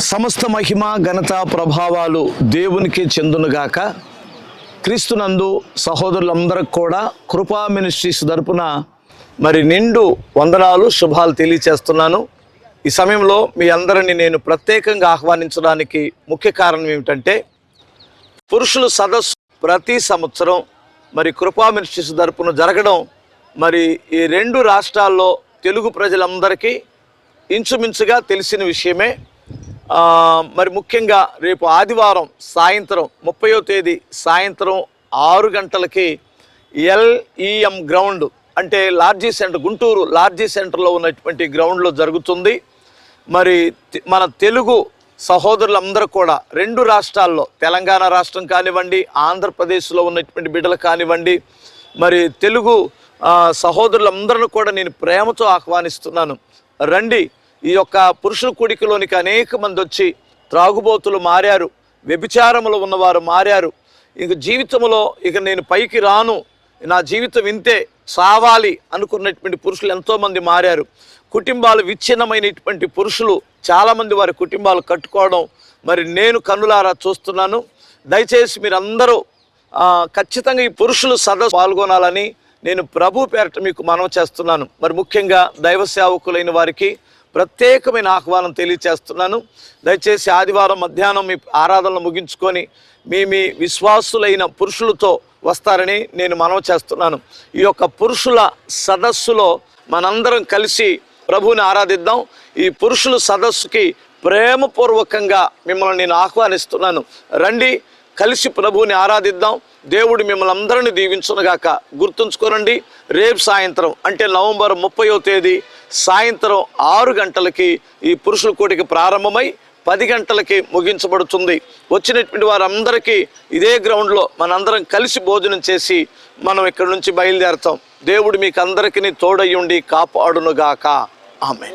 సమస్త మహిమ ఘనత ప్రభావాలు దేవునికి చెందునుగాక క్రీస్తునందు సహోదరులందరికి కూడా కృపా మినిస్ట్రీస్ తరపున మరి నిండు వందనాలు శుభాలు తెలియచేస్తున్నాను. ఈ సమయంలో మీ అందరిని నేను ప్రత్యేకంగా ఆహ్వానించడానికి ముఖ్య కారణం ఏమిటంటే పురుషుల సదస్సు ప్రతి సంవత్సరం మరి కృపా మినిస్ట్రీస్ తరపున జరగడం మరి ఈ రెండు రాష్ట్రాల్లో తెలుగు ప్రజలందరికీ ఇంచుమించుగా తెలిసిన విషయమే. మరి ముఖ్యంగా రేపు ఆదివారం సాయంత్రం ముప్పయో తేదీ సాయంత్రం ఆరు గంటలకి ఎల్ఈఎం గ్రౌండ్ అంటే లార్జీ సెంటర్ గుంటూరు లార్జీ సెంటర్లో ఉన్నటువంటి గ్రౌండ్లో జరుగుతుంది. మరి మన తెలుగు సహోదరులందరూ కూడా రెండు రాష్ట్రాల్లో తెలంగాణ రాష్ట్రం కానివ్వండి ఆంధ్రప్రదేశ్లో ఉన్నటువంటి బిడ్డలు కానివ్వండి మరి తెలుగు సహోదరులందరిని కూడా నేను ప్రేమతో ఆహ్వానిస్తున్నాను. రండి ఈ యొక్క పురుషుల కూడికలోనికి అనేక మంది వచ్చి త్రాగుబోతులు మారారు వ్యభిచారములు ఉన్నవారు మారారు. ఇంక జీవితంలో ఇక నేను పైకి రాను నా జీవితం ఇంతే సావాలి అనుకున్నటువంటి పురుషులు ఎంతోమంది మారారు. కుటుంబాలు విచ్ఛిన్నమైనటువంటి పురుషులు చాలామంది వారి కుటుంబాలు కట్టుకోవడం మరి నేను కన్నులారా చూస్తున్నాను. దయచేసి మీరందరూ ఖచ్చితంగా ఈ పురుషులు సదస్సు పాల్గొనాలని నేను ప్రభు పేరట మీకు మనవి చేస్తున్నాను. మరి ముఖ్యంగా దైవ సేవకులైన వారికి ప్రత్యేకమైన ఆహ్వానం తెలియచేస్తున్నాను. దయచేసి ఆదివారం మధ్యాహ్నం మీ ఆరాధనలు ముగించుకొని మీ మీ విశ్వాసులైన పురుషులతో వస్తారని నేను మనవి చేస్తున్నాను. ఈ యొక్క పురుషుల సదస్సులో మనందరం కలిసి ప్రభువుని ఆరాధిద్దాం. ఈ పురుషుల సదస్సుకి ప్రేమపూర్వకంగా మిమ్మల్ని నేను ఆహ్వానిస్తున్నాను. రండి కలిసి ప్రభువుని ఆరాధిద్దాం. దేవుడు మిమ్మల్ని అందరిని దీవించునుగాక. గుర్తుంచుకోనండి రేపు సాయంత్రం అంటే నవంబర్ ముప్పయో తేదీ సాయంత్రం ఆరు గంటలకి ఈ పురుషుల కోటికి ప్రారంభమై పది గంటలకి ముగించబడుతుంది. వచ్చినటువంటి వారందరికీ ఇదే గ్రౌండ్లో మనందరం కలిసి భోజనం చేసి మనం ఇక్కడ నుంచి బయలుదేరతాం. దేవుడు మీకు అందరికీ తోడయ్యుండి కాపాడునుగాక. ఆమె